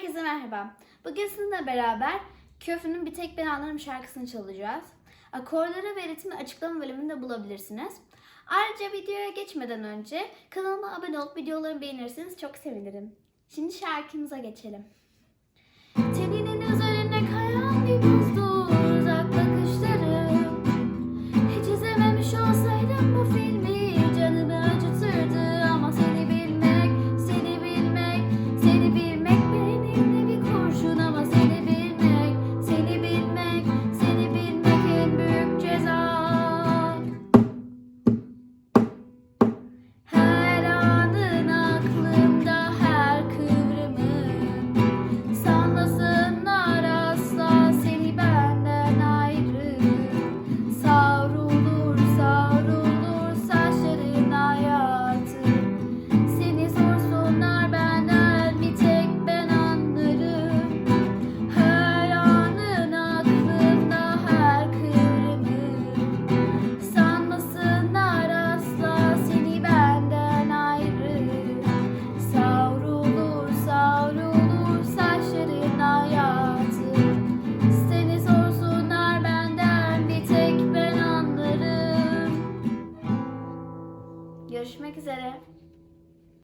Herkese merhaba. Bugün sizinle beraber Köfünün Bir Tek Ben Anlarım şarkısını çalacağız. Akorları ve ritmi açıklama bölümünde bulabilirsiniz. Ayrıca videoya geçmeden önce kanalıma abone olup videolarımı beğenirseniz çok sevinirim. Şimdi şarkımıza geçelim. Görüşmek üzere.